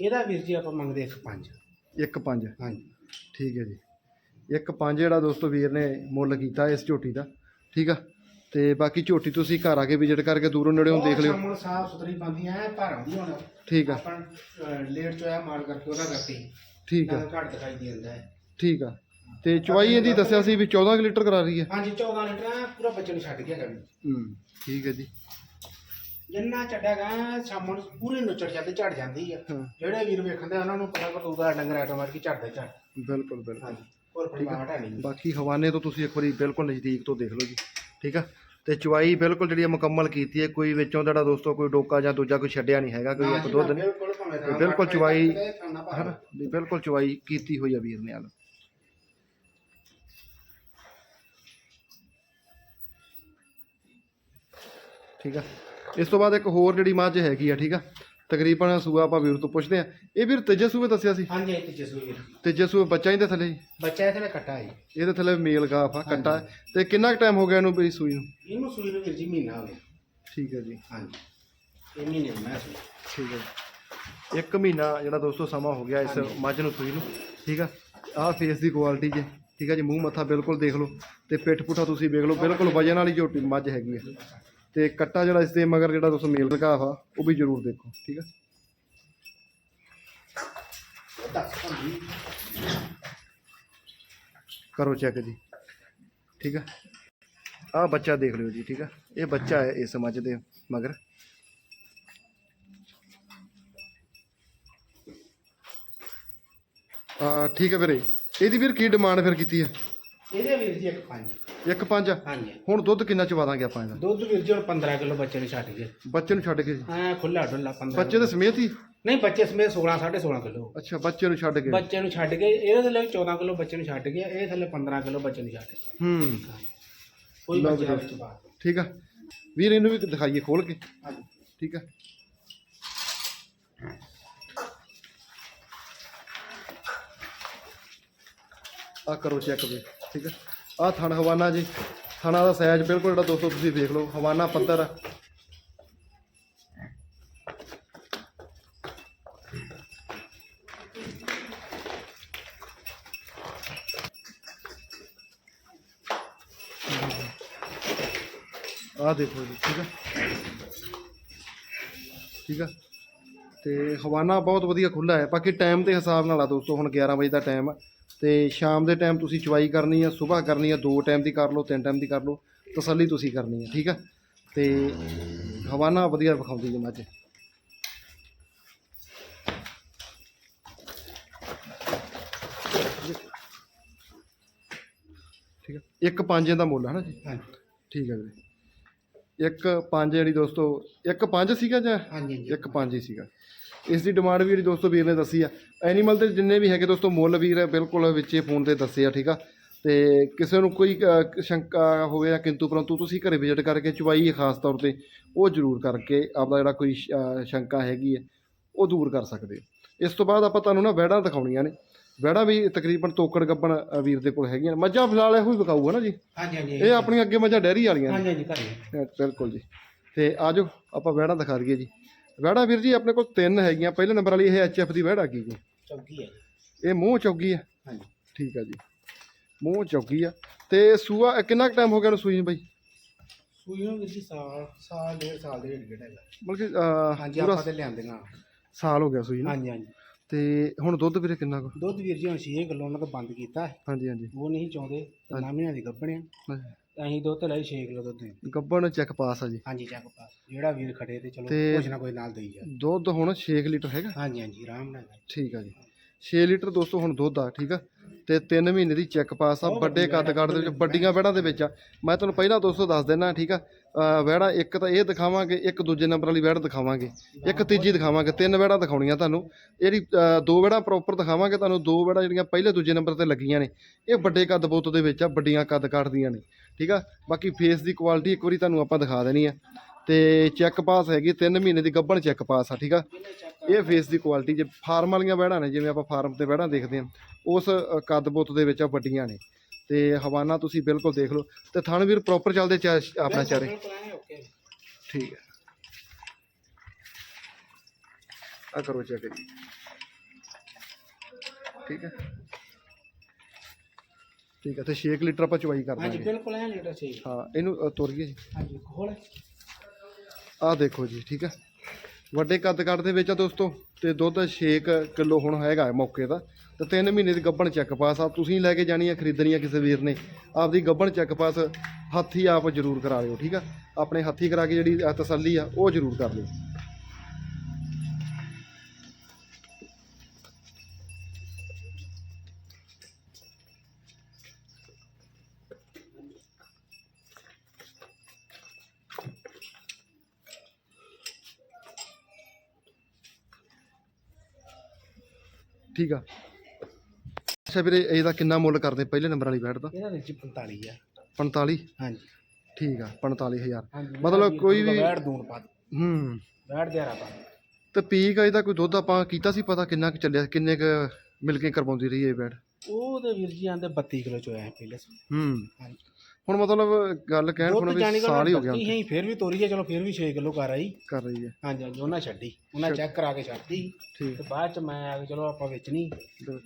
B: ਇਹਦਾ ਵੀਰ ਜੀ ਆਪਾਂ ਮੰਗਦੇ ਇੱਕ ਪੰਜ।
A: 1.5
B: ਹਾਂਜੀ।
A: ਠੀਕ ਹੈ ਜੀ। 1.5 ਜਿਹੜਾ ਦੋਸਤੋ ਵੀਰ ਨੇ ਮੁੱਲ ਕੀਤਾ ਇਸ ਝੋਟੀ ਦਾ ਠੀਕ ਆ? ਤੇ ਬਾਕੀ ਝੋਟੀ ਤੁਸੀਂ ਘਰ ਆ ਕੇ ਵਿਜ਼ਿਟ ਕਰਕੇ ਦੂਰੋਂ ਨੇੜਿਓਂ ਦੇਖ ਲਿਓ।
B: ਸਾਹਮਣੇ ਸਾਫ਼ ਸੁਥਰੀ ਬੰਦੀ ਐ ਭਰ ਆਉਂਦੀ ਹੁਣ।
A: ਠੀਕ ਆ।
B: ਲੇਟ ਚੋਇਆ ਮਾਲ ਕਰਕੇ ਉਹਦਾ ਕਰਕੇ।
A: ਠੀਕ ਆ।
B: ਘੱਟ ਦਿਖਾਈ ਦਿੰਦਾ ਹੈ।
A: ਠੀਕ ਆ। ਤੇ ਚਵਾਈ ਇਹਦੀ ਦੱਸਿਆ ਸੀ ਵੀ 14 ਕੁ ਲੀਟਰ ਕਰਾ ਰਹੀ ਹੈ।
B: ਹਾਂਜੀ 14 ਲੀਟਰ ਪੂਰਾ ਬੱਚੇ ਨੂੰ ਛੱਡ ਗਿਆ ਕਰੀ।
A: ਹੂੰ ਠੀਕ ਹੈ ਜੀ।
B: ਜਿੰਨਾ ਛੱਡਿਆਗਾ ਸ਼ਾਮ ਨੂੰ ਪੂਰੇ ਨੁੱਚੜ ਜਾਂਦੇ ਝੜ ਜਾਂਦੀ ਆ। ਜਿਹੜੇ ਵੀਰ ਵੇਖਦੇ ਉਹਨਾਂ ਨੂੰ ਪਤਾ ਕਰ ਉਹਦਾ ਡੰਗਰ ਆਟੋਮੈਟਿਕ ਝੜਦਾ ਝੜ।
A: ਬਿਲਕੁਲ ਬਿਲਕੁਲ।
B: ਹਾਂਜੀ। ਹੈ ਨਹੀਂ
A: ਬਾਕੀ ਹਵਾਨੇ ਤੋਂ ਤੁਸੀਂ ਇੱਕ ਵਾਰੀ ਬਿਲਕੁਲ ਨਜ਼ਦੀਕ ਤੋਂ ਦੇਖ ਲਓ ਜੀ ਠੀਕ ਆ? ਤੇ ਚਵਾਈ ਬਿਲਕੁਲ ਜਿਹੜੀ ਮੁਕੰਮਲ ਕੀਤੀ ਹੈ ਕੋਈ ਵਿੱਚੋਂ ਜਿਹੜਾ ਦੋਸਤੋ ਕੋਈ ਡੋਕਾ ਜਾਂ ਦੂਜਾ ਕੋਈ ਛੱਡਿਆ ਨਹੀਂ ਹੈਗਾ ਕੋਈ ਇੱਕ ਦੁੱਧ ਨੇ
B: ਬਿਲਕੁਲ ਭਾਵੇਂ
A: ਹਨਾ? ਬਿਲਕੁਲ ਚਵਾਈ ਕੀਤੀ ਹੋਈ ਆ ਵੀਰ ਨੇ ਹਾਲ ਠੀਕ ਆ? ਇਸ ਤੋਂ ਬਾਅਦ ਇੱਕ ਹੋਰ ਜਿਹੜੀ ਮੱਝ ਹੈਗੀ ਆ ਠੀਕ ਆ? ਤਕਰੀਬਨ ਸੂਆ ਆਪਾਂ ਵੀਰ ਤੋਂ ਪੁੱਛਦੇ ਆ ਇਹ ਵੀਰ ਤੀਜੇ ਸੂਏ ਦੱਸਿਆ ਸੀ?
B: ਹਾਂਜੀ ਵੀਰ
A: ਤੀਜੇ ਸੂਏ। ਬੱਚਾ ਹੀ ਦੇ ਥੱਲੇ ਜੀ?
B: ਬੱਚਾ ਇਹਦੇ ਨਾਲ ਕੱਟਾ ਹੈ
A: ਇਹਦੇ ਥੱਲੇ ਮੇਲ ਗਾਫ ਆ ਕੱਟਾ। ਹੈ। ਤੇ ਕਿੰਨਾ ਕੁ ਟਾਈਮ ਹੋ ਗਿਆ ਇਹਨੂੰ ਵੀ ਸੂਈ ਨੂੰ?
B: ਇਹਨੂੰ ਸੂਈ ਨੂੰ ਵੀਰ ਜੀ ਮਹੀਨਾ ਹੋ ਗਿਆ।
A: ਠੀਕ ਹੈ ਜੀ।
B: ਹਾਂਜੀ। ਇਹ ਮਹੀਨੇ ਨੂੰ ਮੈਂ ਸੂਈ।
A: ਠੀਕ ਹੈ ਜੀ। ਇੱਕ ਮਹੀਨਾ ਜਿਹੜਾ ਦੋਸਤੋ ਸਮਾਂ ਹੋ ਗਿਆ ਇਸ ਮੱਝ ਨੂੰ ਸੂਈ ਨੂੰ। ਠੀਕ ਆ? ਆਹ ਫੇਸ ਦੀ ਕੁਆਲਿਟੀ ਜੇ। ਠੀਕ ਆ ਜੀ ਮੂੰਹ ਮੱਥਾ ਬਿਲਕੁਲ ਦੇਖ ਲਓ। ਤੇ ਪਿੱਠ ਪੁੱਠਾ ਤੁਸੀਂ ਵੇਖ ਲਓ ਬਿਲਕੁਲ ਵਜਨ ਵਾਲੀ ਝੋਟੀ ਮੱਝ ਹੈਗੀ ਆ। ਤੇ ਕੱਟਾ ਜਿਹੜਾ ਇਸ ਦੇ ਮਗਰ ਜਿਹੜਾ ਦੋਸਤੋ ਮੇਲ ਲਗਾ ਵਾ, ਉਹ ਵੀ ਜ਼ਰੂਰ ਦੇਖੋ, ਠੀਕ ਹੈ ਕਰੋ ਚੈੱਕ ਜੀ, ਠੀਕ ਆ? ਬੱਚਾ ਦੇਖ ਲਿਓ ਜੀ, ਠੀਕ ਆ? ਇਹ ਬੱਚਾ ਹੈ ਇਸ ਮੱਝ ਦੇ ਮਗਰ। ਆ, ਠੀਕ ਹੈ ਵੀਰੇ। ਇਹਦੀ ਵੀਰ ਕੀ ਡਿਮਾਂਡ ਫਿਰ ਕੀਤੀ ਹੈ
B: ਇਹਦੇ ਵੀਰ ਜੀ ਇੱਕ ਪੰਜ।
A: ਇੱਕ ਪੰਜ।
B: ਹਾਂਜੀ।
A: ਹੁਣ ਦੁੱਧ ਕਿੰਨਾ ਚਵਾ ਦਾਂਗੇ ਆਪਾਂ ਇਹਦਾ?
B: ਦੁੱਧ ਵੀਰ ਜੀ ਹੁਣ 15 ਕਿਲੋ ਬੱਚੇ ਨੂੰ ਛੱਡ ਗਏ
A: ਬੱਚੇ ਨੂੰ ਛੱਡ ਕੇ? ਜੀ
B: ਹਾਂ ਖੁੱਲਾ ਡੁੱਲਾ 15
A: ਬੱਚੇ ਦੇ ਸਮੇਤ ਹੀ?
B: ਨਹੀਂ ਬੱਚੇ ਸਮੇਤ 16 16.5 ਕਿਲੋ।
A: ਅੱਛਾ ਬੱਚੇ ਨੂੰ ਛੱਡ ਕੇ?
B: ਬੱਚੇ ਨੂੰ ਛੱਡ ਕੇ ਇਹਦੇ ਥੱਲੇ 14 ਕਿਲੋ ਬੱਚੇ ਨੂੰ ਛੱਡ ਗਿਆ ਇਹ ਥੱਲੇ 15 ਕਿਲੋ ਬੱਚੇ ਨੂੰ ਛੱਡ ਗਿਆ
A: ਹੂੰ।
B: ਕੋਈ
A: ਲਓ
B: ਬੱਚੇ। ਵਿੱਚ ਬਾਤ
A: ਠੀਕ ਆ। ਵੀਰ ਇਹਨੂੰ ਵੀ ਦਿਖਾਈਏ ਖੋਲ ਕੇ।
B: ਹਾਂਜੀ।
A: ਠੀਕ ਆ। ਆ ਕਰੋ ਚੈੱਕ ਵੀ। ਠੀਕ ਆ। ਆ ਥਣ ਹਵਾਨਾ ਜੀ। ਥਣਾ ਦਾ ਸਾਈਜ਼ ਬਿਲਕੁਲ ਜਿਹੜਾ ਦੋਸਤੋ ਤੁਸੀਂ ਦੇਖ ਲਓ, ਹਵਾਨਾ ਪੱਧਰ। ਆ ਆ ਦੇਖੋ ਜੀ, ਠੀਕ ਆ? ਠੀਕ ਆ? ਤੇ ਹਵਾਨਾ ਬਹੁਤ ਵਧੀਆ ਖੁੱਲਾ ਹੈ। ਬਾਕੀ ਟਾਈਮ ਦੇ ਹਿਸਾਬ ਨਾਲ ਆ ਦੋਸਤੋ, ਹੁਣ 11 ਵਜੇ ਦਾ ਟਾਈਮ ਆ। ਤੇ ਸ਼ਾਮ ਦੇ ਟਾਈਮ ਤੁਸੀਂ ਚਵਾਈ ਕਰਨੀ ਆ ਸਵੇਰ ਕਰਨੀ ਆ ਦੋ ਟਾਈਮ ਦੀ ਕਰ ਲਓ ਤਿੰਨ ਟਾਈਮ ਦੀ ਕਰ ਲਓ ਤਸੱਲੀ ਤੁਸੀਂ ਕਰਨੀ ਆ ਠੀਕ ਆ? ਤੇ ਹਵਾਨਾ ਵਧੀਆ ਵਿਖਾਉਂਦੀ ਜੀ ਮੱਝ। ਠੀਕ ਆ? ਇੱਕ ਪੰਜ ਦਾ ਮੁੱਲ ਹੈ ਨਾ ਜੀ?
B: ਹਾਂਜੀ।
A: ਠੀਕ ਹੈ ਵੀਰੇ। ਇੱਕ ਪੰਜ ਜਿਹੜੀ ਦੋਸਤੋ ਇੱਕ ਪੰਜ ਸੀਗਾ ਜਾਂ
B: ਹਾਂਜੀ ਹਾਂਜੀ।
A: ਇੱਕ ਪੰਜ ਹੀ ਸੀਗਾ? ਇਸ ਦੀ ਡਿਮਾਂਡ ਵੀ ਜਿਹੜੀ ਦੋਸਤੋ ਵੀਰ ਨੇ ਦੱਸੀ ਆ। ਐਨੀਮਲ ਦੇ ਜਿੰਨੇ ਵੀ ਹੈਗੇ ਦੋਸਤੋ ਮੁੱਲ ਵੀਰ ਬਿਲਕੁਲ ਵਿੱਚੇ ਫੋਨ ਤੇ ਦੱਸੇ ਆ ਠੀਕ ਆ? ਤੇ ਕਿਸੇ ਨੂੰ ਕੋਈ ਸ਼ੰਕਾ ਹੋਵੇ ਜਾਂ ਕਿੰਤੂ ਪਰੰਤੂ ਤੁਸੀਂ ਘਰੇ ਵਿਜ਼ਿਟ ਕਰਕੇ ਚੁਵਾਈ ਖਾਸ ਤੌਰ ਤੇ ਉਹ ਜ਼ਰੂਰ ਕਰਕੇ ਆਪਦਾ ਜਿਹੜਾ ਕੋਈ ਸ਼ੰਕਾ ਹੈਗੀ ਹੈ ਉਹ ਦੂਰ ਕਰ ਸਕਦੇ ਹੋ। ਇਸ ਤੋਂ ਬਾਅਦ ਆਪਾਂ ਤੁਹਾਨੂੰ ਨਾ ਵੈੜਾਂ ਦਿਖਾਉਣੀਆਂ ਨੇ। ਵੈੜਾਂ ਵੀ ਤਕਰੀਬਨ ਤੋਕੜ ਗੱਬਣ ਵੀਰ ਦੇ ਕੋਲ ਹੈਗੀਆਂ। ਮੱਝਾਂ ਫਿਲਹਾਲ ਇਹੋ ਹੀ ਵਿਕਾਊ ਹੈ ਨਾ ਜੀ?
B: ਹਾਂਜੀ ਹਾਂਜੀ
A: ਇਹ ਆਪਣੀਆਂ ਅੱਗੇ ਮੱਝਾਂ ਡੈਰੀ ਵਾਲੀਆਂ ਨੇ।
B: ਹਾਂਜੀ ਹਾਂਜੀ ਘਰੇ।
A: ਅ, ਬਿਲਕੁਲ ਜੀ। ਤੇ ਆਜੋ ਆਪਾਂ ਵੈੜਾਂ ਦਿਖਾ ਦਈਏ ਜੀ। ਵੈੜਾਂ ਵੀਰ ਜੀ ਆਪਣੇ ਕੋਲ ਤਿੰਨ ਹੈਗੀਆਂ। ਪਹਿਲੇ ਨੰਬਰ ਵਾਲੀ ਇਹ ਐਚਐਫ ਦੀ ਵੈੜ ਹੈਗੀ ਜੀ?
B: ਚੌਕੀ ਹੈ ਜੀ।
A: ਇਹ ਮੂੰਹ ਚੌਗੀ ਆ
B: ਹਾਂਜੀ।
A: ਠੀਕ ਆ ਜੀ। ਮੂੰਹ ਚੌਗੀ ਆ। ਤੇ ਸੂਆ ਕਿੰਨਾ ਕੁ ਟਾਈਮ ਹੋ ਗਿਆ ਨੂੰ ਸੂਈ ਨੂੰ ਬਾਈ?
B: ਸੂਈ ਨੂੰ ਜੀ ਸਾਲ ਸਾਲ ਡੇਢ ਸਾਲ ਦੇ ਢੇਡ ਹੈਗਾ।
A: ਮਤਲਬ ਕਿ ਅ,
B: ਹਾਂਜੀ ਆਪਾਂ ਤੇ ਲਿਆਂਦੀਆਂ
A: ਸਾਲ ਹੋ ਗਿਆ ਸੂਈ ਨੂੰ?
B: ਹਾਂਜੀ ਹਾਂਜੀ।
A: ਤੇ ਹੁਣ ਦੁੱਧ ਵੀਰੇ ਕਿੰਨਾ ਕੁ?
B: ਦੁੱਧ ਵੀਰ ਜੀ ਹੁਣ 6 ਕਿਲੋ ਉਹਨਾਂ ਤੋਂ ਬੰਦ ਕੀਤਾ ਹੈ।
A: ਹਾਂਜੀ ਹਾਂਜੀ।
B: ਉਹ ਨਹੀਂ ਚਾਹੁੰਦੇ ਤੇ ਨਾ ਮਹੀਨਿਆਂ ਦੀ ਗੱਭਣਿਆ। ਅਸੀਂ ਦੁੱਧ ਲਈ 6 ਕਿਲੋ ਦੁੱਧ ਦੇ
A: ਗੱਬਣ ਚੈੱਕ ਪਾਸ ਆ ਜੀ।
B: ਹਾਂਜੀ ਚੱਕ ਪਾਸ ਜਿਹੜਾ ਵੀਰ ਖੜੇ ਤੇ ਚਲੋ
A: ਤੇ-
B: ਕੁਛ ਨਾ ਕੋਈ ਨਾਲ ਦੇਈ ਜਾ।
A: ਦੁੱਧ ਹੁਣ 6 ਲੀਟਰ ਹੈਗਾ?
B: ਹਾਂਜੀ ਹਾਂਜੀ ਆਰਾਮ ਨਾਲ।
A: ਠੀਕ ਆ ਜੀ। 6 ਲੀਟਰ ਦੋਸਤੋ ਹੁਣ ਦੁੱਧ ਆ ਠੀਕ ਆ? ਤੇ 3 ਮਹੀਨੇ ਦੀ ਚੈੱਕ ਪਾਸ ਆ ਵੱਡੇ ਕੱਦ ਕੱਦ ਦੇ ਵਿੱਚ ਵੱਡੀਆਂ ਵਹਿੜਾਂ ਦੇ ਵਿੱਚ ਆ। ਮੈਂ ਤੁਹਾਨੂੰ ਪਹਿਲਾਂ ਦੋਸਤੋ ਦੱਸ ਦਿੰਦਾ ਠੀਕ ਆ? ਵਹਿੜਾਂ ਇੱਕ ਤਾਂ ਇਹ ਦਿਖਾਵਾਂਗੇ ਇੱਕ ਦੂਜੇ ਨੰਬਰ ਵਾਲੀ ਵਹਿੜ ਦਿਖਾਵਾਂਗੇ। ਇੱਕ ਤੀਜੀ ਦਿਖਾਵਾਂਗੇ ਤਿੰਨ ਵਹਿੜਾਂ ਦਿਖਾਉਣੀਆਂ ਤੁਹਾਨੂੰ। ਜਿਹੜੀ ਦੋ ਵਹਿੜਾਂ ਪ੍ਰੋਪਰ ਦਿਖਾਵਾਂਗੇ ਤੁਹਾਨੂੰ ਦੋ ਵਹਿੜਾਂ ਜਿਹੜੀਆਂ ਪਹਿਲੇ ਦੂਜੇ ਨੰਬਰ ਤੇ ਲੱਗੀਆਂ ਨੇ। ਇਹ ਵੱਡੇ ਕੱਦ ਬੋਤ ਦੇ ਵਿੱਚ ਆ ਵੱਡੀਆਂ ਕੱਦ ਕੱਟਦੀਆਂ ਨੇ ਠੀਕ ਆ? ਬਾਕੀ ਫੇਸ ਦੀ ਕੁਆਲਿਟੀ ਇੱਕ ਵਾਰੀ ਤੁਹਾਨੂੰ ਆਪਾਂ ਦਿਖਾ ਦੇਣੀ ਆ। ਤੇ ਚੈੱਕ ਪਾਸ ਹੈਗੀ 3 ਮਹੀਨੇ ਦੀ ਗੱਭਣ ਚੈੱਕ ਪਾਸ ਆ ਠੀਕ ਆ? ਇਹ ਫੇਸ ਦੀ ਕੁਆਲਿਟੀ ਜੇ ਫਾਰਮ ਵਾਲੀਆਂ ਵਹਿੜਾਂ ਨੇ ਜਿਵੇਂ ਆਪਾਂ ਫਾਰਮ ਤੇ ਵਹਿੜਾਂ ਦੇਖਦੇ ਹਾਂ ਉਸ ਅ, ਕੱਦ ਬੁੱਤ ਦੇ ਵਿੱਚ ਆ ਵੱਡੀਆਂ ਨੇ। ਤੇ ਹਵਾਨਾ ਤੁਸੀਂ ਬਿਲਕੁਲ ਦੇਖ ਲਓ। ਤੇ ਥਣ ਵੀਰ ਪ੍ਰੋਪਰ ਚੱਲਦੇ ਚਾ ਆਪਣਾ ਚਾਰੇ। ਠੀਕ ਹੈ। ਆ ਕਰੋ ਚੈੱਕ ਜੀ। ਠੀਕ ਹੈ। ਠੀਕ ਹੈ ਤੇ 6 ਲੀਟਰ ਆਪਾਂ ਚਵਾਈ ਕਰ
B: ਹਾਂਜੀ
A: ਦਾਂਗੇ।
B: ਬਿਲਕੁਲ ਐ ਲੀਟਰ ਸਹੀ
A: ਹਾਂ ਇਹਨੂੰ ਅ, ਤੋਰੀਏ ਜੀ।
B: ਹਾਂਜੀ ਖੋਲ।
A: ਆਹ ਦੇਖੋ ਜੀ ਠੀਕ ਹੈ। ਵੱਡੇ ਕੱਦ ਕੱਦ ਦੇ ਵਿੱਚ ਆ ਦੋਸਤੋ, ਤੇ ਦੁੱਧ 6 ਕਿਲੋ ਹੁਣ ਹੈਗਾ ਮੌਕੇ ਦਾ। ਤੇ 3 ਮਹੀਨੇ ਦੀ ਗੱਬਣ ਚੈੱਕ ਪਾਸ ਆ। ਤੁਸੀਂ ਲੈ ਕੇ ਜਾਣੀ ਆ ਖਰੀਦਣੀ ਆ ਕਿਸੇ ਵੀਰ ਨੇ। ਆਪਦੀ ਗੱਬਣ ਚੈੱਕ ਪਾਸ ਹੱਥੀ ਆਪ ਜ਼ਰੂਰ ਕਰਾ ਲਿਓ, ਠੀਕ ਆ? ਆਪਣੇ ਹੱਥੀ ਕਰਾ ਕੇ ਜਿਹੜੀ ਤਸੱਲੀ ਆ, ਉਹ ਜ਼ਰੂਰ ਕਰ ਲਿਓ। ਠੀਕ ਆ। ਅੱਛਾ ਵੀਰੇ ਇਹਦਾ ਕਿੰਨਾ ਮੁੱਲ ਕਰਦੇ ਪਹਿਲੇ ਨੰਬਰ ਵਾਲੀ ਬੈਟ ਦਾ?
B: ਇਹਦਾ ਵਿੱਚ 45 ਆ।
A: 45
B: ਹਾਂਜੀ।
A: ਠੀਕ ਆ 45000
B: ਹਾਂਜੀ
A: ਮਤਲਬ ਕੋਈ ਵੀ
B: ਬੈੜ ਦੂਣ ਪਾ
A: ਹੂੰ।
B: ਬੈੜ ਦਿਆਰਾ ਪਾ
A: ਤੇ ਪੀਕ ਇਹਦਾ ਕੋਈ ਦੁੱਧ ਆਪਾਂ ਕੀਤਾ ਸੀ ਪਤਾ ਕਿੰਨਾ ਕੁ ਚੱਲਿਆ ਕਿੰਨੇ ਕੁ ਮਿਲ ਕੇ ਕਰਵਾਉਂਦੀ ਰਹੀ ਇਹ ਬੈਟ
B: ਉਹ ਤੇ ਵੀਰ ਜੀ ਆਂਦੇ 32 ਕਿਲੋ ਚੋਇਆ ਹੈ ਪਹਿਲੇ ਸਾਲ।
A: ਹੂੰ।
B: ਹਾਂਜੀ।
A: ਹੁਣ ਮਤਲਬ ਗੱਲ ਕਹਿਣ ਸੁਣੋ ਵੀ ਸਾਲ ਹੀ ਹੋ ਗਿਆ
B: ਬੱਤੀ ਹੈ ਫਿਰ ਵੀ ਤੋਰੀ ਹੈ ਚਲੋ ਫਿਰ ਵੀ 6 ਕਿਲੋ ਕਰ ਆਈ।
A: ਕਰ ਰਹੀ ਹੈ
B: ਹਾਂਜੀ ਹਾਂਜੀ ਉਹਨਾਂ ਛੱਡੀ। ਉਹਨਾਂ ਚੈੱਕ ਕਰਾ ਕੇ ਛੱਡਤੀ।
A: ਠੀਕ।
B: ਤੇ ਬਾਅਦ ਚ ਮੈਂ ਆ ਕੇ ਚਲੋ ਆਪਾਂ ਵੇਚਣੀ।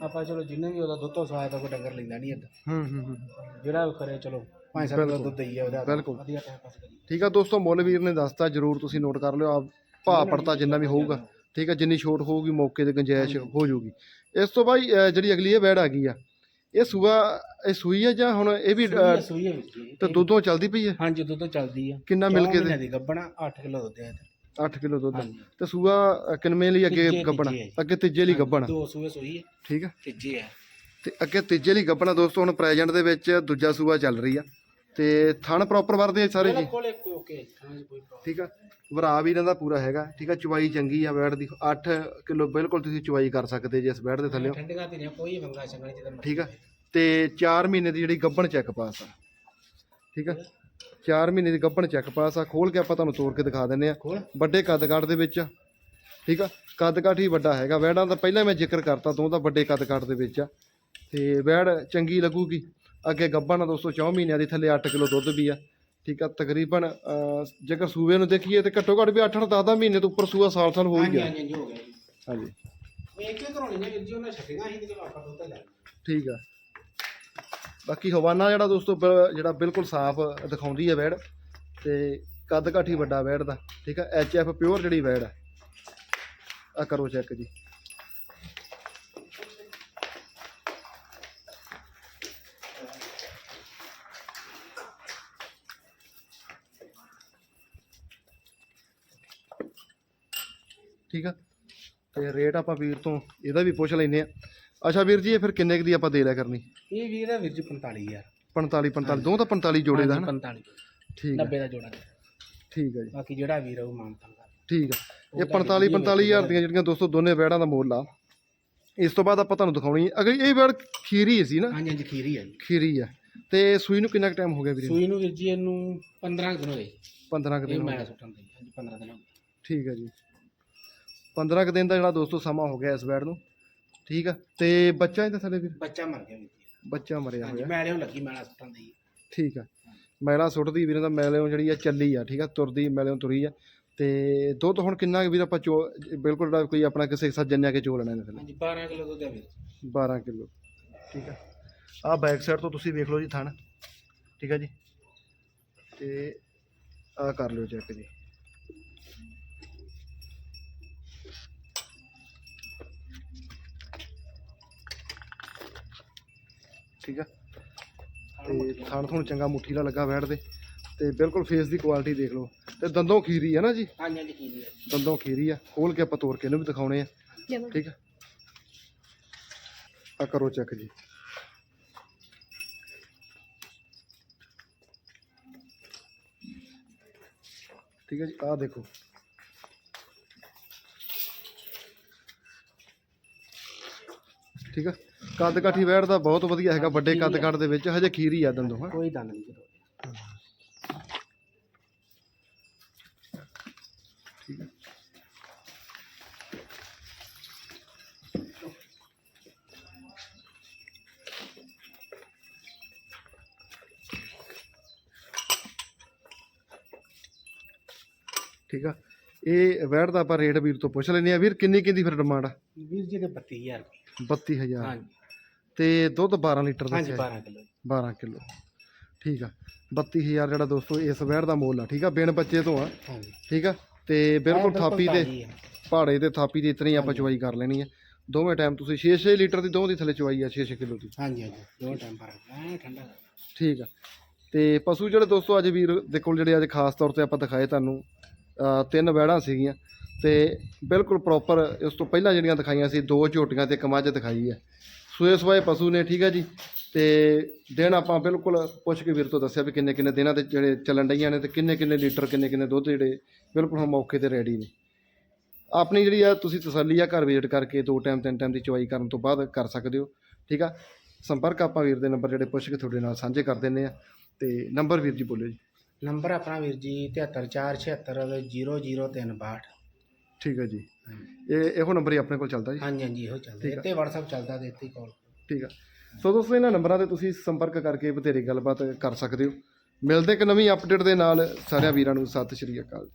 B: ਆਪਾਂ ਚਲੋ ਜਿੰਨੇ ਵੀ ਉਹਦਾ ਦੁੱਧ ਤੋਂ ਸਵਾਦ ਤਾਂ ਕੋਈ ਡੰਗਰ ਲੈਂਦਾ ਨਹੀਂ ਏਦਾਂ
A: ਹੂੰ ਹੂੰ ਹੂੰ।
B: ਜਿਹੜਾ ਕਰੇ ਚਲੋ ਪੰਜ ਸੱਤ ਕਿਲੋ ਦੁੱਧ ਦਈਏ ਉਹਦਾ।
A: ਬਿਲਕੁਲ।
B: ਵਧੀਆ ਟਾਈਮ ਪਾਸ ਕਰੀਏ
A: ਠੀਕ ਆ ਦੋਸਤੋ ਮੁੱਲ ਵੀਰ ਨੇ ਦੱਸਤਾ ਜਰੂਰ ਤੁਸੀਂ ਨੋਟ ਕਰ ਲਿਓ। ਆ ਭਾਅ ਪੜਤਾ ਜਿੰਨਾ ਵੀ ਹੋਊਗਾ। ਠੀਕ ਆ ਜਿੰਨੀ ਛੋਟ ਹੋਊਗੀ ਮੌਕੇ ਤੇ ਗੁੰਜਾਇਸ਼ ਹੋ ਜਾਊਗੀ। ਇਸ ਤੋਂ ਬਾਅਦ ਅ, ਜਿਹੜੀ ਅਗਲੀ ਇਹ ਵੈੜ ਆ ਗਈ ਆ। ਇਹ ਸੂਆ ਇਹ ਸੂਈ ਆ ਜਾਂ ਹੁਣ ਇਹ ਵੀ
B: ਹੈ।
A: ਤੇ ਦੁੱਧੋਂ ਚੱਲਦੀ ਪਈ ਹੈ
B: ਹਾਂਜੀ ਦੁੱਧ ਚੱਲਦੀ ਆ।
A: ਕਿੰਨਾ ਮਿਲ ਕੇ
B: ਦੀ? ਗੱਬਣਾ 8 ਕਿਲੋ ਦੁੱਧ ਹੈ
A: 8 ਕਿਲੋ ਦੁੱਧ
B: ਹਾਂਜੀ।
A: ਤੇ ਸੂਆ ਅ, ਕਿੰਨਵੇਂ ਲਈ ਅੱਗੇ
B: ਤੀਜੇ-
A: ਗੱਬਣਾ
B: ਤੀਜੇ।
A: ਅੱਗੇ ਤੀਜੇ ਲਈ ਗੱਬਣਾ
B: ਦੋ ਸੂਏ ਸੂਈ ਹੈ
A: ਠੀਕ ਆ?
B: ਤੀਜੇ ਹੈ
A: ਤੇ ਅੱਗੇ ਤੀਜੇ ਲਈ ਗੱਬਣਾ ਦੋਸਤੋ ਹੁਣ ਪ੍ਰੈਜ਼ੈਂਟ ਦੇ ਵਿੱਚ ਦੂਜਾ ਸੂਆ ਚੱਲ ਰਹੀ ਆ। ਤੇ ਥਣ ਪ੍ਰੋਪਰ ਵਰਦੇ ਆ ਸਾਰੇ ਜੀ।
B: ਕੋਲੇ ਓਕੇ ਹਾਂਜੀ ਕੋਈ problem
A: ਠੀਕ ਆ। ਵਰਾ ਵੀ ਇਹਨਾਂ ਦਾ ਪੂਰਾ ਹੈਗਾ। ਠੀਕ ਆ ਚਵਾਈ ਚੰਗੀ ਆ ਬੈੜ ਦੀ। 8 ਕਿਲੋ ਬਿਲਕੁਲ ਤੁਸੀਂ ਚਵਾਈ ਕਰ ਸਕਦੇ ਜੇ ਇਸ ਬੈੜ ਦੇ ਥੱਲੇ।
B: ਠੰਡੀਆਂ ਤੇ ਨਹੀਂ ਕੋਈ ਵੰਗਾ ਚੰਗਾ ਨਹੀਂ ਜਿੱਦਾਂ
A: ਠੀਕ ਆ। ਤੇ 4 ਮਹੀਨੇ ਦੀ ਜਿਹੜੀ ਗੱਬਣ ਚੈੱਕ ਪਾਸ ਆ। ਠੀਕ ਆ। 4 ਮਹੀਨੇ ਦੀ ਗੱਬਣ ਚੈੱਕ ਪਾਸ ਆ। ਖੋਲ ਕੇ ਆਪਾਂ ਤੁਹਾਨੂੰ ਤੋੜ ਕੇ ਦਿਖਾ ਦਿੰਨੇ ਆ। ਵੱਡੇ ਕੱਦ ਕਾਠ ਦੇ ਵਿੱਚ। ਠੀਕ ਆ। ਕੱਦ ਕਾਠ ਹੀ ਵੱਡਾ ਹੈਗਾ। ਵੈੜਾਂ ਦਾ ਪਹਿਲਾਂ ਮੈਂ ਜ਼ਿਕਰ ਕਰਤਾ ਦੋ ਤਾਂ ਵੱਡੇ ਕੱਦ ਕਾਠ ਦੇ ਵਿੱਚ ਆ। ਤੇ ਵੈੜ ਚੰਗੀ ਲੱਗੂਗੀ। ਅੱਗੇ ਗੱਬਣ ਦੋਸਤੋ 4 ਮਹੀਨਿਆਂ ਦੀ ਥੱਲੇ 8 ਕਿਲੋ ਦੁੱਧ ਵੀ ਆ। ਠੀਕ ਆ ਤਕਰੀਬਨ ਜੇਕਰ ਸੂਬੇ ਨੂੰ ਦੇਖੀਏ ਤੇ ਘੱਟੋ ਘੱਟ ਵੀ 8 8 10 ਮਹੀਨੇ ਤੋਂ ਉੱਪਰ ਸੂਆ ਸਾਲ ਸਾਲ ਹੋ ਹੀ ਗਿਆ।
B: ਹਾਂਜੀ ਹਾਂਜੀ, ਹੋ ਗਿਆ ਜੀ।
A: ਹਾਂਜੀ।
B: ਉਹ ਇੱਕ ਕਰਾਉਣੀ ਨੇ ਵੀਰ ਜੀ ਉਹਨਾਂ ਛੱਡੀਆਂ ਸੀ ਤੇ ਆਪਾਂ ਦੁੱਧ ਲੈ।
A: ਠੀਕ ਆ। ਬਾਕੀ ਹਵਾਨਾ ਜਿਹੜਾ ਦੋਸਤੋ ਜਿਹੜਾ ਬਿਲਕੁਲ ਸਾਫ਼ ਦਿਖਾਉਂਦੀ ਹੈ ਵੈੜ ਤੇ ਕੱਦ ਕਾਠੀ ਵੱਡਾ ਵੈੜ ਦਾ। ਠੀਕ ਆ ਐਚ ਐਫ ਪਿਓਰ ਜਿਹੜੀ ਵੈੜ ਆ। ਆ ਕਰੋ ਚੈੱਕ ਜੀ। ਠੀਕ ਆ? ਤੇ ਰੇਟ ਆਪਾਂ ਵੀਰ ਤੋਂ ਇਹਦਾ ਵੀ ਪੁੱਛ ਲੈਨੇ ਆ। ਅੱਛਾ ਵੀਰ ਜੀ ਇਹ ਫਿਰ ਕਿੰਨੇ ਕੁ ਦੀ ਆਪਾਂ ਦੇ ਲਿਆ ਕਰਨੀ?
B: ਇਹ ਵੀਰ ਹੈ ਵੀਰ ਜੀ 45000
A: 45 45 ਦੋ ਤਾਂ 45 ਜੋੜੇ ਦਾ ਹਨਾ?
B: 45
A: ਠੀਕ ਆ।
B: 90 ਦਾ ਜੋੜਾ।
A: ਠੀਕ ਆ ਜੀ।
B: ਬਾਕੀ ਜਿਹੜਾ ਵੀਰ ਹੈ ਉਹ ਮਾਨਤਾ ਕਰ
A: ਠੀਕ ਆ। ਇਹ 45 45000 ਦੀਆਂ ਜਿਹੜੀਆਂ ਦੋਸਤੋ ਦੋਨੇ ਵੈੜਾਂ ਦਾ ਮੁੱਲ ਆ। ਇਸ ਤੋਂ ਬਾਅਦ ਆਪਾਂ ਤੁਹਾਨੂੰ ਦਿਖਾਉਣੀ ਹੈ ਅਗਰ ਇਹ ਵੈੜ ਖੀਰੀ ਸੀ ਨਾ?
B: ਹਾਂਜੀ ਹਾਂਜੀ ਖੀਰੀ ਹੈ
A: ਖੀਰੀ ਆ। ਤੇ ਸੂਈ ਨੂੰ ਕਿੰਨਾ ਟਾਈਮ ਹੋ ਗਿਆ ਵੀਰੇ?
B: ਸੂਈ ਨੂੰ ਵੀਰ ਜੀ ਇਹਨੂੰ 15 ਕੁ ਦਿਨ ਹੋਏ
A: 15 ਕੁ
B: ਇਹ
A: ਦਿਨ ਹੋ
B: ਮੈਂ ਸੁੱਟਣ ਦੇ। ਹਾਂਜੀ 15 ਦਿਨ ਹੋ ਗਏ।
A: ਠੀਕ ਆ ਜੀ। 15 ਕੁ ਦਿਨ ਦਾ ਜਿਹੜਾ ਦੋਸਤੋ ਸਮਾਂ ਹੋ ਗਿਆ ਇਸ ਵੈੜ ਨੂੰ ਠੀਕ ਆ? ਤੇ ਬੱਚਾ ਇਹਦੇ ਥੱਲੇ ਵੀਰ?
B: ਬੱਚਾ ਮਰ ਗਿਆ ਵੀਰ ਜੀ।
A: ਬੱਚਾ ਮਰਿਆ
B: ਹਾਂਜੀ
A: ਹੋਇਆ।
B: ਮੈਲਿਓ ਲੱਗੀ ਮੈਲਾ ਸੁੱਟਣ ਦੀ।
A: ਠੀਕ ਆ। ਮੈਲਾ ਸੁੱਟਦੀ ਵੀਰੇ ਦਾ ਮੈਲਿਓਂ ਜਿਹੜੀ ਆ ਚੱਲੀ ਆ ਠੀਕ ਆ? ਤੁਰਦੀ ਮੈਲਿਓਂ ਤੁਰੀ ਆ। ਤੇ ਦੁੱਧ ਹੁਣ ਕਿੰਨਾ ਕੁ ਵੀਰ ਆਪਾਂ ਚੋ ਬਿਲਕੁਲ ਜਿਹੜਾ ਕੋਈ ਆਪਣਾ ਕਿਸੇ ਸੱਜਣ ਨੇ ਆ ਕੇ ਚੋ ਲੈਣਾ ਇਹਦੇ ਥੱਲੇ?
B: ਹਾਂਜੀ 12 ਕਿਲੋ ਦੁੱਧ ਹੈ ਵੀਰ ਜੀ।
A: 12 ਕਿਲੋ ਠੀਕ ਆ। ਆ ਬੈਕ ਸਾਈਡ ਤੋਂ ਤੁਸੀਂ ਵੇਖ ਲਓ ਜੀ ਥਣ ਠੀਕ ਆ ਜੀ। ਤੇ ਆ ਕਰ ਲਿਓ ਚੈੱਕ ਜੀ। ਠੀਕ ਆ ਤੇ ਥਣ ਤੁਹਾਨੂੰ ਚੰਗਾ ਮੁੱਠੀ ਦਾ ਲੱਗਾ ਬੈਠ ਦੇ। ਤੇ ਬਿਲਕੁਲ ਫੇਸ ਦੀ ਕੁਆਲਿਟੀ ਦੇਖ ਲਓ। ਤੇ ਦੰਦੋਂ ਖੀਰੀ ਹੈ ਨਾ ਜੀ?
B: ਹਾਂਜੀ ਹਾਂਜੀ ਖੀਰੀ ਹੈ
A: ਦੰਦੋਂ ਖੀਰੀ ਆ। ਖੋਲ ਕੇ ਆਪਾਂ ਤੋੜ ਕੇ ਇਹਨੂੰ ਵੀ ਦਿਖਾਉਣੇ ਆ। ਠੀਕ ਆ? ਆ ਕਰੋ ਚੈੱਕ ਜੀ। ਠੀਕ ਹੈ ਜੀ ਆਹ ਦੇਖੋ। ਠੀਕ ਆ? ਕੱਦ ਕਾਠੀ ਵੈੜ ਦਾ ਬਹੁਤ ਵਧੀਆ ਹੈਗਾ ਵੱਡੇ ਕੱਦ ਕਾਠ ਦੇ ਵਿੱਚ ਹਜੇ ਖੀਰੀ ਆ ਦੰਦੋਂ ਹਾਂ?
B: ਕੋਈ ਦੰਦ ਨਹੀਂ ਕਰੋ
A: ਠੀਕ ਹੈ ਠੀਕ ਆ। ਇਹ ਵੈੜ ਦਾ ਆਪਾਂ ਰੇਟ ਵੀਰ ਤੋਂ ਪੁੱਛ ਲੈਂਦੇ ਆ। ਵੀਰ ਕਿੰਨੀ ਕਿੰਦੀ ਫਿਰ ਡਿਮਾਂਡ ਆ?
B: ਵੀਰ ਜੀ ਦੇ 32000 ਰੁਪਏ।
A: 32000
B: ਹਾਂਜੀ।
A: ਤੇ ਦੁੱਧ 12 ਲੀਟਰ
B: ਹਾਂਜੀ
A: ਦੱਸਿਆ
B: 12 ਕਿਲੋ
A: 12 ਕਿਲੋ। ਠੀਕ ਆ। 32000 ਜਿਹੜਾ ਦੋਸਤੋ ਇਸ ਵੈੜ ਦਾ ਮੁੱਲ ਆ ਠੀਕ ਆ? ਬਿਨ ਬੱਚੇ ਤੋਂ ਆ।
B: ਹਾਂਜੀ।
A: ਠੀਕ ਆ? ਤੇ ਬਿਲਕੁਲ ਥਾਪੀ ਤੇ। ਪਹਾੜੇ ਤੇ ਥਾਪੀ ਦੀ ਇਤਨੀ ਆਪਾਂ ਚਵਾਈ ਕਰ ਲੈਣੀ ਆ। ਦੋਵੇਂ ਟਾਈਮ ਤੁਸੀਂ 6-6 ਲੀਟਰ ਦੀ ਦੋਵਾਂ ਦੀ ਥੱਲੇ ਚਵਾਈ ਆ 6-6 ਕਿਲੋ ਦੀ।
B: ਹਾਂਜੀ ਹਾਂਜੀ। ਦੋ ਟਾਈਮ ਪਰ ਠੰਡਾ
A: ਠੀਕ ਆ। ਤੇ ਪਸ਼ੂ ਜਿਹੜੇ ਦੋਸਤੋ ਅੱਜ ਵੀਰ ਦੇ ਕੋਲ ਜਿਹੜੇ ਅੱਜ ਖਾਸ ਤੌਰ ਤੇ ਆਪਾਂ ਦਿਖਾਏ ਤੁਹਾਨੂੰ ਅਹ ਤਿੰਨ ਵੈੜਾਂ ਸੀਗੀਆਂ। ਤੇ ਬਿਲਕੁਲ ਪ੍ਰੋਪਰ ਇਸ ਤੋਂ ਪਹਿਲਾਂ ਜਿਹੜੀਆਂ ਦਿਖਾਈਆਂ ਸੀ ਦੋ ਝੋਟੀਆਂ ਤੇ ਇੱਕ ਮੱਝ ਦਿਖਾਈ ਹੈ ਸੂਏ ਸਵਾਏ ਪਸ਼ੂ ਨੇ, ਠੀਕ ਹੈ ਜੀ। ਤੇ ਦਿਨ ਆਪਾਂ ਬਿਲਕੁਲ ਪੁੱਛ ਕੇ ਵੀਰ ਤੋਂ ਦੱਸਿਆ ਵੀ ਕਿੰਨੇ ਕਿੰਨੇ ਦਿਨਾਂ 'ਤੇ ਜਿਹੜੇ ਚੱਲਣ ਡਈਆਂ ਨੇ ਤੇ ਕਿੰਨੇ ਕਿੰਨੇ ਲੀਟਰ ਕਿੰਨੇ ਕਿੰਨੇ ਦੁੱਧ ਜਿਹੜੇ ਬਿਲਕੁਲ ਹੁਣ ਮੌਕੇ ਤੇ ਰੈਡੀ ਨੇ। ਆਪਣੀ ਜਿਹੜੀ ਆ ਤੁਸੀਂ ਤਸੱਲੀ ਆ ਘਰ ਵਿਜ਼ਿਟ ਕਰਕੇ ਦੋ ਟਾਈਮ, ਤਿੰਨ ਟਾਈਮ ਦੀ ਚੁਆਈ ਕਰਨ ਤੋਂ ਬਾਅਦ ਕਰ ਸਕਦੇ ਹੋ, ਠੀਕ ਆ। ਸੰਪਰਕ ਆਪਾਂ ਵੀਰ ਦੇ ਨੰਬਰ ਜਿਹੜੇ ਪੁੱਛ ਕੇ ਤੁਹਾਡੇ ਨਾਲ ਸਾਂਝੇ ਕਰ ਦਿੰਨੇ ਆ। ਤੇ ਨੰਬਰ ਵੀਰ ਜੀ ਬੋਲਿਓ ਜੀ।
B: ਨੰਬਰ ਆਪਣਾ ਵੀਰ ਜੀ 7347600362
A: ਠੀਕ ਹੈ ਜੀ। ਇਹ ਇਹੋ ਨੰਬਰ ਹੀ ਆਪਣੇ ਕੋਲ ਚੱਲਦਾ ਜੀ।
B: ਹਾਂਜੀ ਹਾਂਜੀ ਇਹੋ ਚੱਲਦਾ।
A: ਠੀਕ ਆ।
B: ਇੱਥੇ WhatsApp ਚੱਲਦਾ ਤੇ ਇੱਥੇ ਕਾਲ
A: ਠੀਕ ਆ। ਸੋ ਦੋਸਤੋ ਇਹਨਾਂ ਨੰਬਰਾਂ ਤੇ ਤੁਸੀਂ ਸੰਪਰਕ ਕਰਕੇ ਬਥੇਰੀ ਗੱਲਬਾਤ ਕਰ ਸਕਦੇ ਹੋ। ਮਿਲਦੇ ਇੱਕ ਨਵੀਂ ਅਪਡੇਟ ਦੇ ਨਾਲ। ਸਾਰਿਆਂ ਵੀਰਾਂ ਨੂੰ ਸਤਿ ਸ਼੍ਰੀ ਅਕਾਲ